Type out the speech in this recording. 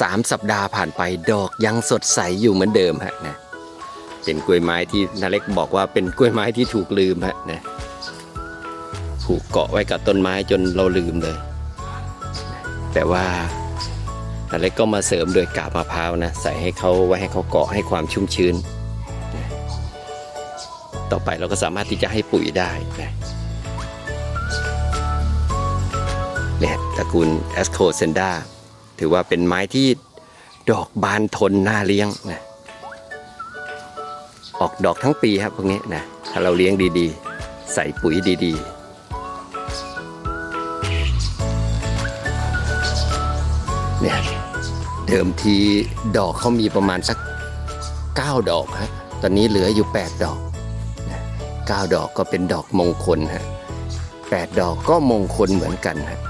สามสัปดาห์ผ่านไปดอกยังสดใสอยู่เหมือนเดิมฮะนะเป็นกล้วยไม้ที่นาเล็กบอกว่าเป็นกล้วยไม้ที่ถูกลืมฮะนะผูกเกาะไว้กับต้นไม้จนเราลืมเลย แต่ว่านาเล็กก็มาเสริมโดยกาบมะพร้าวนะใส่ให้เขาไว้ให้เขาเกาะให้ความชุ่มชื้น ต่อไปเราก็สามารถที่จะให้ปุ๋ยได้นะเนี่ยตระกูลแอสโคเซนดา ถือว่าเป็นไม้ที่ดอกบานทนน่าเลี้ยงนะออกดอกทั้งปีครับพวกนี้นะถ้าเราเลี้ยงดีๆ ใส่ปุ๋ยดีๆเนี่ยเดิมทีดอกเขามีประมาณสัก 9 ดอกฮะตอนนี้เหลืออยู่ 8 ดอก 9 ดอกก็เป็นดอกมงคลฮะ8ดอกก็มงคลเหมือนกันฮะ